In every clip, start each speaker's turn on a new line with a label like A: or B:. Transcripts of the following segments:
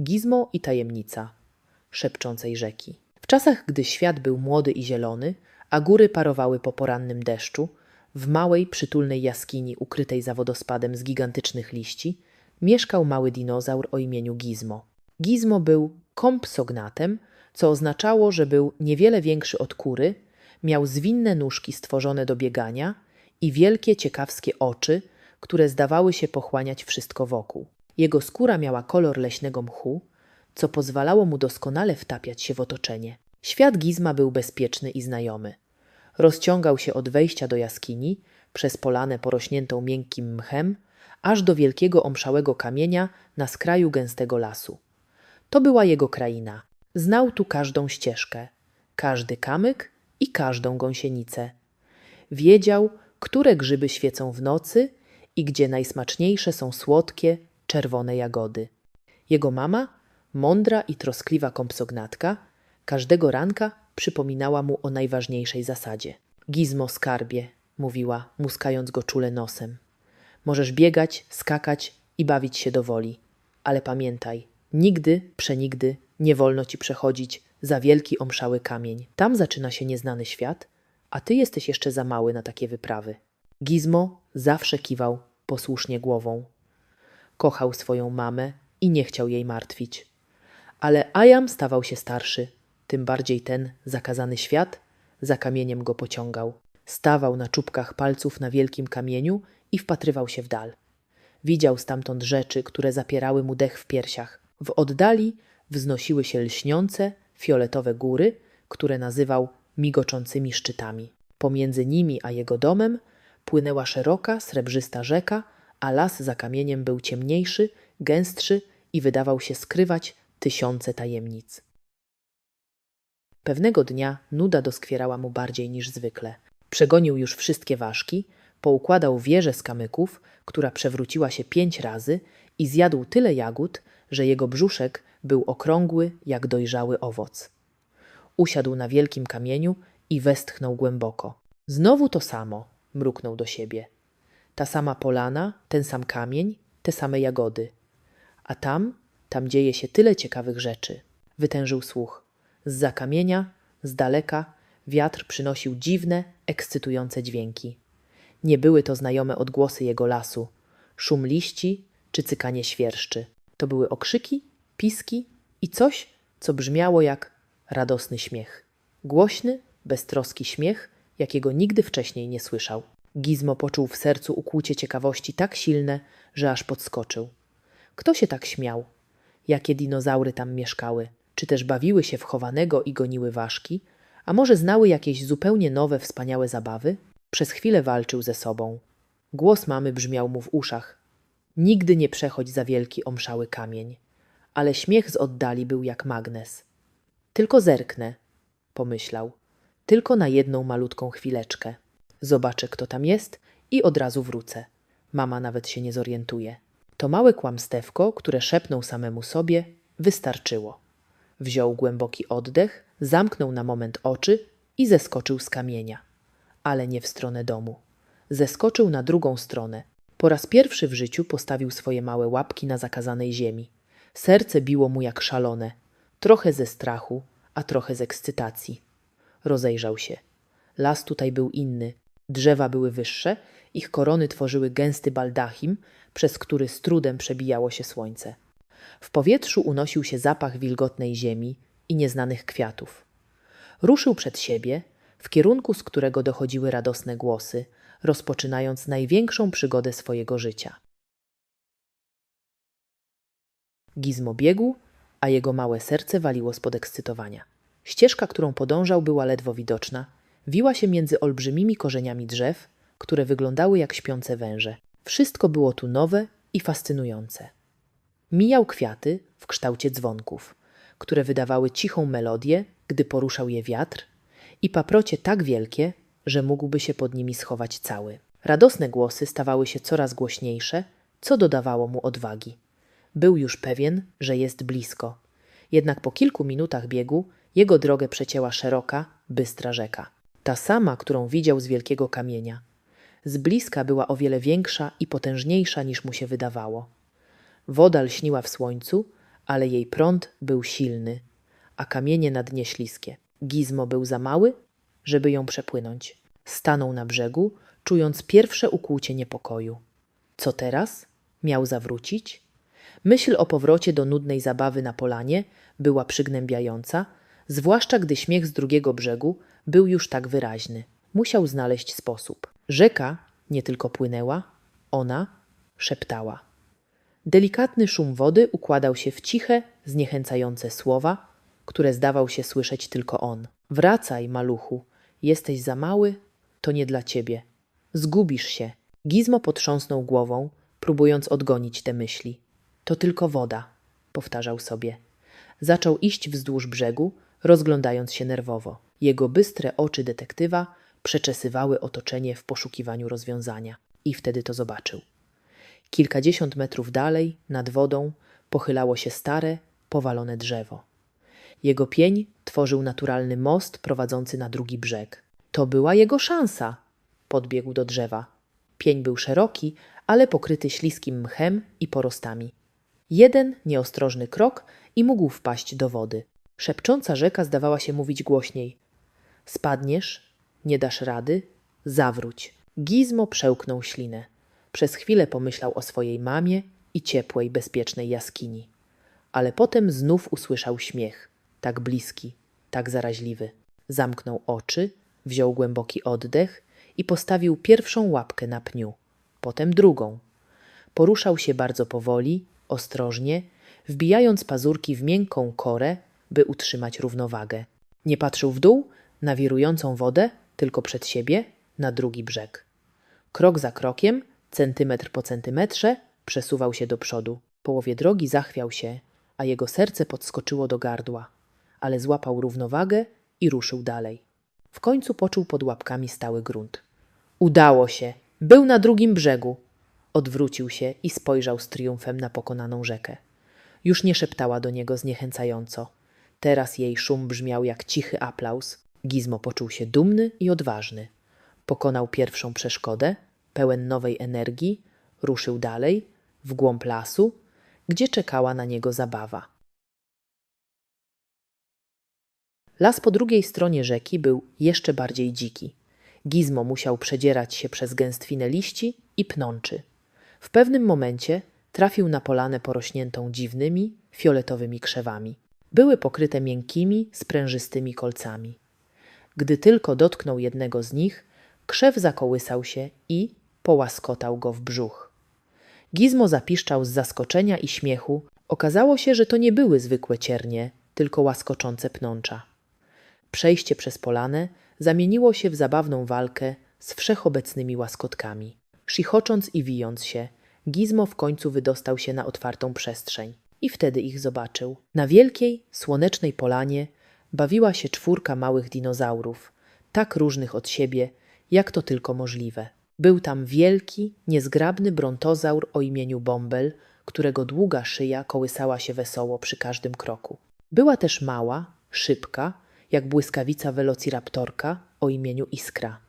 A: Gizmo i tajemnica szepczącej rzeki. W czasach, gdy świat był młody i zielony, a góry parowały po porannym deszczu, w małej, przytulnej jaskini ukrytej za wodospadem z gigantycznych liści, mieszkał mały dinozaur o imieniu Gizmo. Gizmo był kompsognatem, co oznaczało, że był niewiele większy od kury, miał zwinne nóżki stworzone do biegania i wielkie, ciekawskie oczy, które zdawały się pochłaniać wszystko wokół. Jego skóra miała kolor leśnego mchu, co pozwalało mu doskonale wtapiać się w otoczenie. Świat Gizma był bezpieczny i znajomy. Rozciągał się od wejścia do jaskini, przez polanę porośniętą miękkim mchem, aż do wielkiego omszałego kamienia na skraju gęstego lasu. To była jego kraina. Znał tu każdą ścieżkę, każdy kamyk i każdą gąsienicę. Wiedział, które grzyby świecą w nocy i gdzie najsmaczniejsze są słodkie, czerwone jagody. Jego mama, mądra i troskliwa kompsognatka, każdego ranka przypominała mu o najważniejszej zasadzie. Gizmo skarbie, mówiła, muskając go czule nosem. Możesz biegać, skakać i bawić się do woli, ale pamiętaj, nigdy, przenigdy nie wolno ci przechodzić za wielki omszały kamień. Tam zaczyna się nieznany świat, a ty jesteś jeszcze za mały na takie wyprawy. Gizmo zawsze kiwał posłusznie głową. Kochał swoją mamę i nie chciał jej martwić. Ale Ajam stawał się starszy, tym bardziej ten zakazany świat za kamieniem go pociągał. Stawał na czubkach palców na wielkim kamieniu i wpatrywał się w dal. Widział stamtąd rzeczy, które zapierały mu dech w piersiach. W oddali wznosiły się lśniące, fioletowe góry, które nazywał migoczącymi szczytami. Pomiędzy nimi a jego domem płynęła szeroka, srebrzysta rzeka, a las za kamieniem był ciemniejszy, gęstszy i wydawał się skrywać tysiące tajemnic. Pewnego dnia nuda doskwierała mu bardziej niż zwykle. Przegonił już wszystkie ważki, poukładał wieżę z kamyków, która przewróciła się pięć razy i zjadł tyle jagód, że jego brzuszek był okrągły jak dojrzały owoc. Usiadł na wielkim kamieniu i westchnął głęboko. Znowu to samo, mruknął do siebie. Ta sama polana, ten sam kamień, te same jagody. A tam, tam dzieje się tyle ciekawych rzeczy. Wytężył słuch. Z za kamienia, z daleka, wiatr przynosił dziwne, ekscytujące dźwięki. Nie były to znajome odgłosy jego lasu, szum liści czy cykanie świerszczy. To były okrzyki, piski i coś, co brzmiało jak radosny śmiech. Głośny, beztroski śmiech, jakiego nigdy wcześniej nie słyszał. Gizmo poczuł w sercu ukłucie ciekawości tak silne, że aż podskoczył. Kto się tak śmiał? Jakie dinozaury tam mieszkały? Czy też bawiły się w chowanego i goniły ważki? A może znały jakieś zupełnie nowe, wspaniałe zabawy? Przez chwilę walczył ze sobą. Głos mamy brzmiał mu w uszach. Nigdy nie przechodź za wielki omszały kamień. Ale śmiech z oddali był jak magnes. Tylko zerknę, pomyślał. Tylko na jedną malutką chwileczkę. Zobaczę, kto tam jest i od razu wrócę. Mama nawet się nie zorientuje. To małe kłamstewko, które szepnął samemu sobie, wystarczyło. Wziął głęboki oddech, zamknął na moment oczy i zeskoczył z kamienia. Ale nie w stronę domu. Zeskoczył na drugą stronę. Po raz pierwszy w życiu postawił swoje małe łapki na zakazanej ziemi. Serce biło mu jak szalone, trochę ze strachu, a trochę z ekscytacji. Rozejrzał się. Las tutaj był inny. Drzewa były wyższe, ich korony tworzyły gęsty baldachim, przez który z trudem przebijało się słońce. W powietrzu unosił się zapach wilgotnej ziemi i nieznanych kwiatów. Ruszył przed siebie, w kierunku z którego dochodziły radosne głosy, rozpoczynając największą przygodę swojego życia. Gizmo biegł, a jego małe serce waliło z podekscytowania. Ścieżka, którą podążał, była ledwo widoczna, wiła się między olbrzymimi korzeniami drzew, które wyglądały jak śpiące węże. Wszystko było tu nowe i fascynujące. Mijał kwiaty w kształcie dzwonków, które wydawały cichą melodię, gdy poruszał je wiatr, i paprocie tak wielkie, że mógłby się pod nimi schować cały. Radosne głosy stawały się coraz głośniejsze, co dodawało mu odwagi. Był już pewien, że jest blisko. Jednak po kilku minutach biegu jego drogę przecięła szeroka, bystra rzeka. Ta sama, którą widział z wielkiego kamienia. Z bliska była o wiele większa i potężniejsza niż mu się wydawało. Woda lśniła w słońcu, ale jej prąd był silny, a kamienie na dnie śliskie. Gizmo był za mały, żeby ją przepłynąć. Stanął na brzegu, czując pierwsze ukłucie niepokoju. Co teraz? Miał zawrócić? Myśl o powrocie do nudnej zabawy na polanie była przygnębiająca, zwłaszcza gdy śmiech z drugiego brzegu był już tak wyraźny. Musiał znaleźć sposób. Rzeka nie tylko płynęła, ona szeptała. Delikatny szum wody układał się w ciche, zniechęcające słowa, które zdawał się słyszeć tylko on. Wracaj, maluchu, jesteś za mały, to nie dla ciebie. Zgubisz się. Gizmo potrząsnął głową, próbując odgonić te myśli. To tylko woda, powtarzał sobie. Zaczął iść wzdłuż brzegu, rozglądając się nerwowo. Jego bystre oczy detektywa przeczesywały otoczenie w poszukiwaniu rozwiązania. I wtedy to zobaczył. Kilkadziesiąt metrów dalej, nad wodą, pochylało się stare, powalone drzewo. Jego pień tworzył naturalny most prowadzący na drugi brzeg. To była jego szansa. Podbiegł do drzewa. Pień był szeroki, ale pokryty śliskim mchem i porostami. Jeden nieostrożny krok i mógł wpaść do wody. Szepcząca rzeka zdawała się mówić głośniej. Spadniesz, nie dasz rady, zawróć. Gizmo przełknął ślinę. Przez chwilę pomyślał o swojej mamie i ciepłej, bezpiecznej jaskini. Ale potem znów usłyszał śmiech, tak bliski, tak zaraźliwy. Zamknął oczy, wziął głęboki oddech i postawił pierwszą łapkę na pniu, potem drugą. Poruszał się bardzo powoli, ostrożnie, wbijając pazurki w miękką korę, by utrzymać równowagę. Nie patrzył w dół na wirującą wodę, tylko przed siebie, na drugi brzeg. Krok za krokiem, centymetr po centymetrze, przesuwał się do przodu. Połowie drogi zachwiał się, a jego serce podskoczyło do gardła, ale złapał równowagę i ruszył dalej. W końcu poczuł pod łapkami stały grunt. Udało się! Był na drugim brzegu! Odwrócił się i spojrzał z triumfem na pokonaną rzekę. Już nie szeptała do niego zniechęcająco. Teraz jej szum brzmiał jak cichy aplauz. Gizmo poczuł się dumny i odważny. Pokonał pierwszą przeszkodę, pełen nowej energii, ruszył dalej, w głąb lasu, gdzie czekała na niego zabawa. Las po drugiej stronie rzeki był jeszcze bardziej dziki. Gizmo musiał przedzierać się przez gęstwinę liści i pnączy. W pewnym momencie trafił na polanę porośniętą dziwnymi, fioletowymi krzewami. Były pokryte miękkimi, sprężystymi kolcami. Gdy tylko dotknął jednego z nich, krzew zakołysał się i połaskotał go w brzuch. Gizmo zapiszczał z zaskoczenia i śmiechu. Okazało się, że to nie były zwykłe ciernie, tylko łaskoczące pnącza. Przejście przez polanę zamieniło się w zabawną walkę z wszechobecnymi łaskotkami. Chichocząc i wijąc się, Gizmo w końcu wydostał się na otwartą przestrzeń i wtedy ich zobaczył. Na wielkiej, słonecznej polanie bawiła się czwórka małych dinozaurów, tak różnych od siebie, jak to tylko możliwe. Był tam wielki, niezgrabny brontozaur o imieniu Bombel, którego długa szyja kołysała się wesoło przy każdym kroku. Była też mała, szybka, jak błyskawica velociraptorka o imieniu Iskra,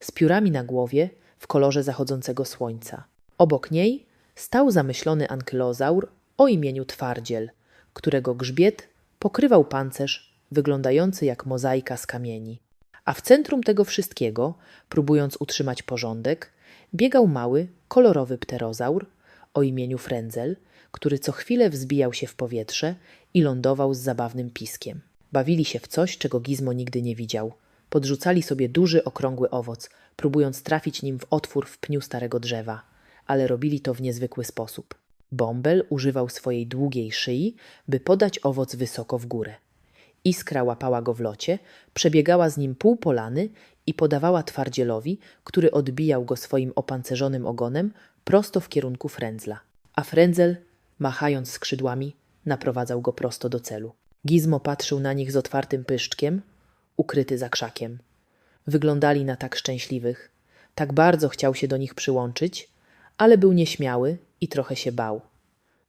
A: z piórami na głowie w kolorze zachodzącego słońca. Obok niej stał zamyślony ankylozaur o imieniu Twardziel, którego grzbiet pokrywał pancerz wyglądający jak mozaika z kamieni. A w centrum tego wszystkiego, próbując utrzymać porządek, biegał mały, kolorowy pterozaur o imieniu Frenzel, który co chwilę wzbijał się w powietrze i lądował z zabawnym piskiem. Bawili się w coś, czego Gizmo nigdy nie widział. Podrzucali sobie duży, okrągły owoc, próbując trafić nim w otwór w pniu starego drzewa, ale robili to w niezwykły sposób. Bąbel używał swojej długiej szyi, by podać owoc wysoko w górę. Iskra łapała go w locie, przebiegała z nim pół polany i podawała twardzielowi, który odbijał go swoim opancerzonym ogonem prosto w kierunku frędzla. A frędzel, machając skrzydłami, naprowadzał go prosto do celu. Gizmo patrzył na nich z otwartym pyszczkiem, ukryty za krzakiem. Wyglądali na tak szczęśliwych. Tak bardzo chciał się do nich przyłączyć, ale był nieśmiały i trochę się bał.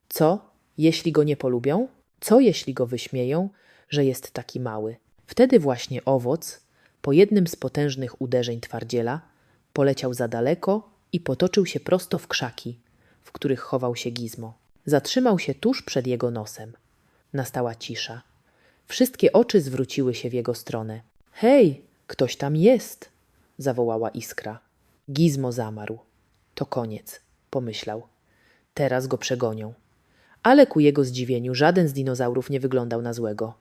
A: Co, jeśli go nie polubią? Co, jeśli go wyśmieją, że jest taki mały? Wtedy właśnie owoc, po jednym z potężnych uderzeń twardziela, poleciał za daleko i potoczył się prosto w krzaki, w których chował się Gizmo. zatrzymał się tuż przed jego nosem. Nastała cisza. Wszystkie oczy zwróciły się w jego stronę. Hej, ktoś tam jest! zawołała iskra. Gizmo zamarł. To koniec, pomyślał. Teraz go przegonią. Ale ku jego zdziwieniu żaden z dinozaurów nie wyglądał na złego.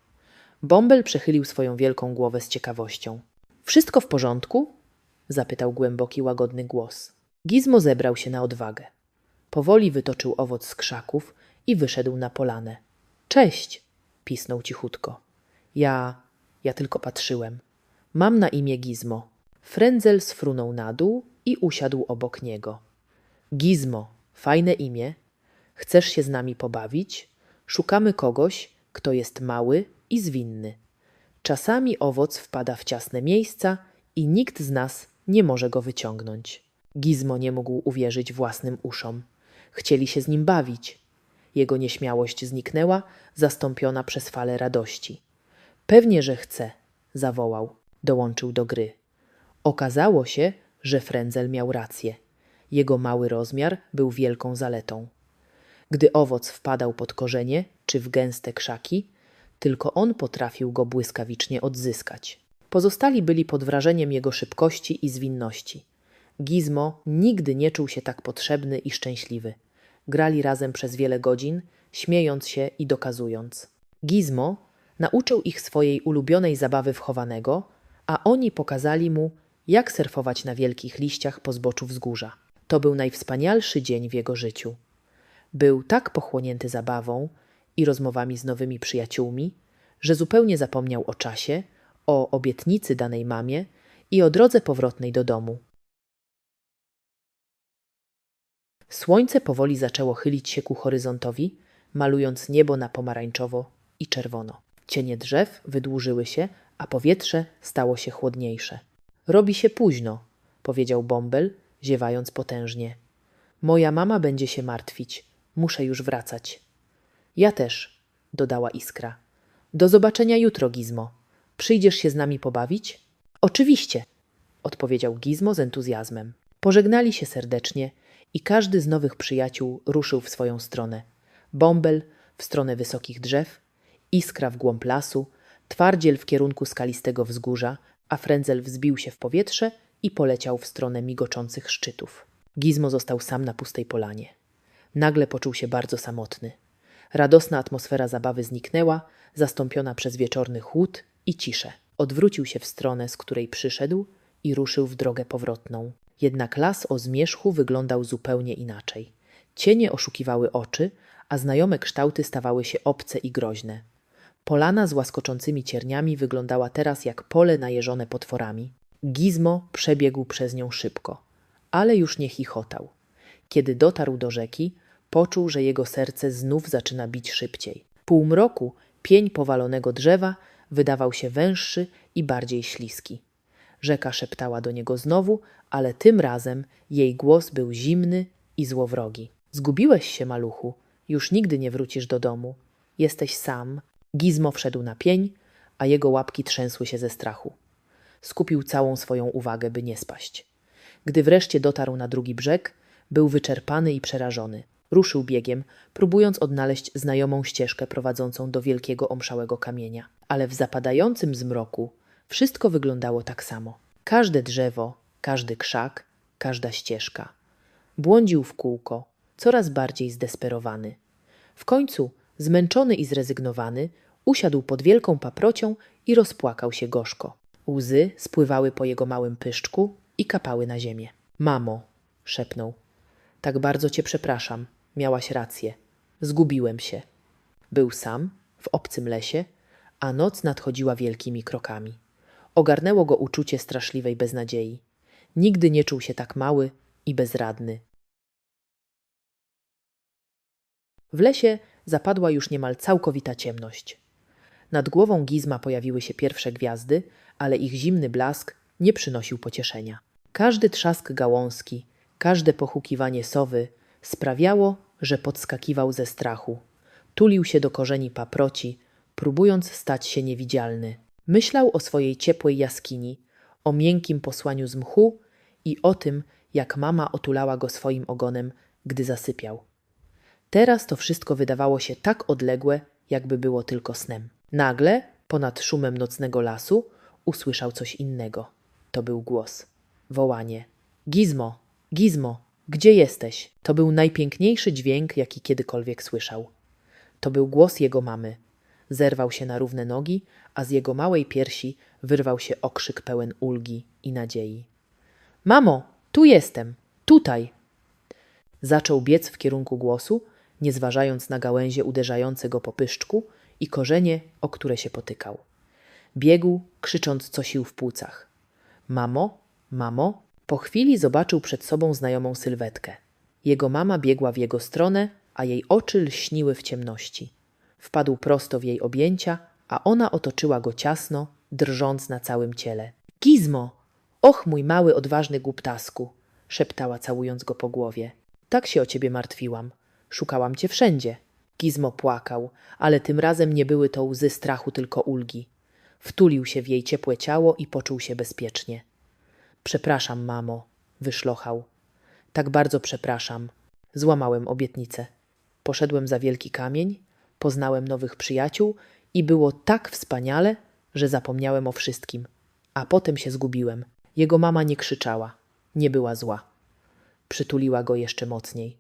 A: Bąbel przechylił swoją wielką głowę z ciekawością. Wszystko w porządku? zapytał głęboki, łagodny głos. Gizmo zebrał się na odwagę. Powoli wytoczył owoc z krzaków i wyszedł na polanę. Cześć! pisnął cichutko. Ja. ja tylko patrzyłem. Mam na imię Gizmo. Frędzel sfrunął na dół i usiadł obok niego. Gizmo, fajne imię. Chcesz się z nami pobawić? Szukamy kogoś, kto jest mały i zwinny. Czasami owoc wpada w ciasne miejsca i nikt z nas nie może go wyciągnąć. Gizmo nie mógł uwierzyć własnym uszom. Chcieli się z nim bawić. Jego nieśmiałość zniknęła, zastąpiona przez falę radości. Pewnie, że chce, zawołał, dołączył do gry. Okazało się, że Frenzel miał rację. Jego mały rozmiar był wielką zaletą. Gdy owoc wpadał pod korzenie czy w gęste krzaki, tylko on potrafił go błyskawicznie odzyskać. Pozostali byli pod wrażeniem jego szybkości i zwinności. Gizmo nigdy nie czuł się tak potrzebny i szczęśliwy. Grali razem przez wiele godzin, śmiejąc się i dokazując. Gizmo nauczył ich swojej ulubionej zabawy wchowanego, a oni pokazali mu, jak surfować na wielkich liściach po zboczu wzgórza. To był najwspanialszy dzień w jego życiu. Był tak pochłonięty zabawą i rozmowami z nowymi przyjaciółmi, że zupełnie zapomniał o czasie, o obietnicy danej mamie i o drodze powrotnej do domu. Słońce powoli zaczęło chylić się ku horyzontowi, malując niebo na pomarańczowo i czerwono. Cienie drzew wydłużyły się, a powietrze stało się chłodniejsze. Robi się późno, powiedział Bąbel, ziewając potężnie. Moja mama będzie się martwić. Muszę już wracać. Ja też, dodała Iskra. Do zobaczenia jutro, Gizmo. Przyjdziesz się z nami pobawić? Oczywiście, odpowiedział Gizmo z entuzjazmem. Pożegnali się serdecznie i każdy z nowych przyjaciół ruszył w swoją stronę. Bąbel w stronę wysokich drzew, Iskra w głąb lasu, Twardziel w kierunku skalistego wzgórza, a Frędzel wzbił się w powietrze i poleciał w stronę migoczących szczytów. Gizmo został sam na pustej polanie. Nagle poczuł się bardzo samotny. Radosna atmosfera zabawy zniknęła, zastąpiona przez wieczorny chłód i ciszę. Odwrócił się w stronę, z której przyszedł i ruszył w drogę powrotną. Jednak las o zmierzchu wyglądał zupełnie inaczej. Cienie oszukiwały oczy, a znajome kształty stawały się obce i groźne. Polana z łaskoczącymi cierniami wyglądała teraz jak pole najeżone potworami. Gizmo przebiegł przez nią szybko, ale już nie chichotał. Kiedy dotarł do rzeki, poczuł, że jego serce znów zaczyna bić szybciej. Półmroku pień powalonego drzewa wydawał się węższy i bardziej śliski. Rzeka szeptała do niego znowu, ale tym razem jej głos był zimny i złowrogi. Zgubiłeś się, maluchu, już nigdy nie wrócisz do domu. Jesteś sam. Gizmo wszedł na pień, a jego łapki trzęsły się ze strachu. Skupił całą swoją uwagę, by nie spaść. Gdy wreszcie dotarł na drugi brzeg, był wyczerpany i przerażony. Ruszył biegiem, próbując odnaleźć znajomą ścieżkę prowadzącą do wielkiego omszałego kamienia. Ale w zapadającym zmroku wszystko wyglądało tak samo. Każde drzewo, każdy krzak, każda ścieżka. Błądził w kółko, coraz bardziej zdesperowany. W końcu, zmęczony i zrezygnowany, usiadł pod wielką paprocią i rozpłakał się gorzko. Łzy spływały po jego małym pyszczku i kapały na ziemię. Mamo, szepnął. Tak bardzo cię przepraszam. Miałaś rację. Zgubiłem się. Był sam, w obcym lesie, a noc nadchodziła wielkimi krokami. Ogarnęło go uczucie straszliwej beznadziei. Nigdy nie czuł się tak mały i bezradny. W lesie zapadła już niemal całkowita ciemność. Nad głową Gizma pojawiły się pierwsze gwiazdy, ale ich zimny blask nie przynosił pocieszenia. Każdy trzask gałązki, każde pochukiwanie sowy sprawiało, że podskakiwał ze strachu. Tulił się do korzeni paproci, próbując stać się niewidzialny. Myślał o swojej ciepłej jaskini, o miękkim posłaniu z mchu i o tym, jak mama otulała go swoim ogonem, gdy zasypiał. Teraz to wszystko wydawało się tak odległe, jakby było tylko snem. Nagle, ponad szumem nocnego lasu, usłyszał coś innego. To był głos. Wołanie. Gizmo, Gizmo, gdzie jesteś? To był najpiękniejszy dźwięk, jaki kiedykolwiek słyszał. To był głos jego mamy. Zerwał się na równe nogi, a z jego małej piersi wyrwał się okrzyk pełen ulgi i nadziei. Mamo, tu jestem, tutaj! Zaczął biec w kierunku głosu, nie zważając na gałęzie uderzające go po pyszczku i korzenie, o które się potykał. Biegł, krzycząc co sił w płucach. Mamo, mamo, po chwili zobaczył przed sobą znajomą sylwetkę. Jego mama biegła w jego stronę, a jej oczy lśniły w ciemności. Wpadł prosto w jej objęcia, a ona otoczyła go ciasno, drżąc na całym ciele. Gizmo! Och, mój mały, odważny głuptasku! szeptała, całując go po głowie. Tak się o ciebie martwiłam. Szukałam cię wszędzie. Gizmo płakał, ale tym razem nie były to łzy strachu, tylko ulgi. Wtulił się w jej ciepłe ciało i poczuł się bezpiecznie. Przepraszam, mamo, wyszlochał. Tak bardzo przepraszam. Złamałem obietnicę. Poszedłem za wielki kamień, poznałem nowych przyjaciół i było tak wspaniale, że zapomniałem o wszystkim. A potem się zgubiłem. Jego mama nie krzyczała, nie była zła. Przytuliła go jeszcze mocniej.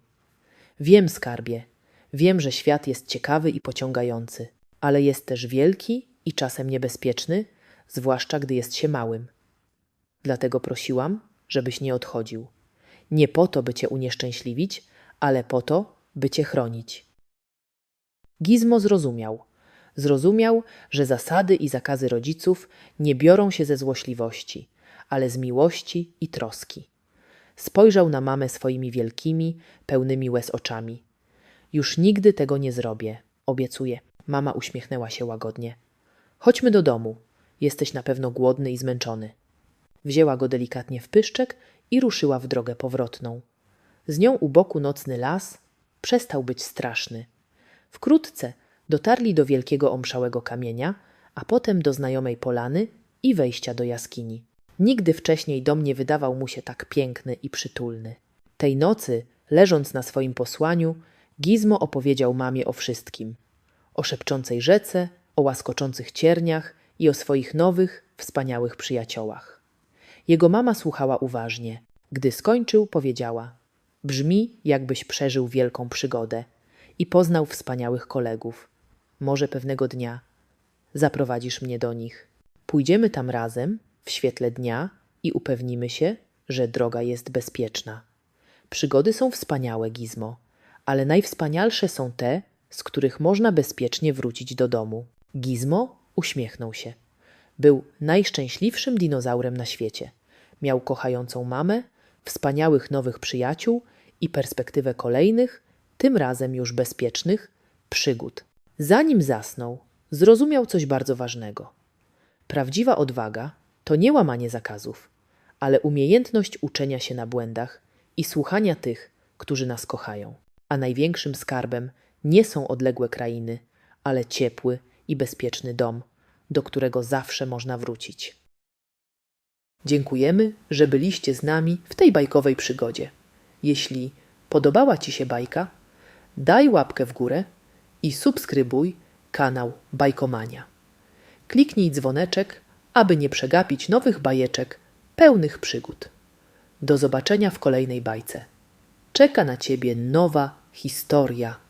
A: Wiem, skarbie, wiem, że świat jest ciekawy i pociągający, ale jest też wielki i czasem niebezpieczny, zwłaszcza gdy jest się małym. Dlatego prosiłam, żebyś nie odchodził. Nie po to, by cię unieszczęśliwić, ale po to, by cię chronić. Gizmo zrozumiał. Zrozumiał, że zasady i zakazy rodziców nie biorą się ze złośliwości, ale z miłości i troski. Spojrzał na mamę swoimi wielkimi, pełnymi łez oczami. Już nigdy tego nie zrobię, obiecuję. Mama uśmiechnęła się łagodnie. Chodźmy do domu. Jesteś na pewno głodny i zmęczony. Wzięła go delikatnie w pyszczek i ruszyła w drogę powrotną. Z nią u boku nocny las przestał być straszny. Wkrótce dotarli do wielkiego omszałego kamienia, a potem do znajomej polany i wejścia do jaskini. Nigdy wcześniej dom nie wydawał mu się tak piękny i przytulny. Tej nocy, leżąc na swoim posłaniu, Gizmo opowiedział mamie o wszystkim. O szepczącej rzece, o łaskoczących cierniach i o swoich nowych, wspaniałych przyjaciołach. Jego mama słuchała uważnie. Gdy skończył, powiedziała: Brzmi, jakbyś przeżył wielką przygodę i poznał wspaniałych kolegów. Może pewnego dnia zaprowadzisz mnie do nich. Pójdziemy tam razem w świetle dnia i upewnimy się, że droga jest bezpieczna. Przygody są wspaniałe, Gizmo, ale najwspanialsze są te, z których można bezpiecznie wrócić do domu. Gizmo uśmiechnął się. Był najszczęśliwszym dinozaurem na świecie. Miał kochającą mamę, wspaniałych nowych przyjaciół i perspektywę kolejnych, tym razem już bezpiecznych, przygód. Zanim zasnął, zrozumiał coś bardzo ważnego. Prawdziwa odwaga to nie łamanie zakazów, ale umiejętność uczenia się na błędach i słuchania tych, którzy nas kochają. A największym skarbem nie są odległe krainy, ale ciepły i bezpieczny dom, do którego zawsze można wrócić. Dziękujemy, że byliście z nami w tej bajkowej przygodzie. Jeśli podobała Ci się bajka, daj łapkę w górę i subskrybuj kanał Bajkomania. Kliknij dzwoneczek, aby nie przegapić nowych bajeczek pełnych przygód. Do zobaczenia w kolejnej bajce. Czeka na Ciebie nowa historia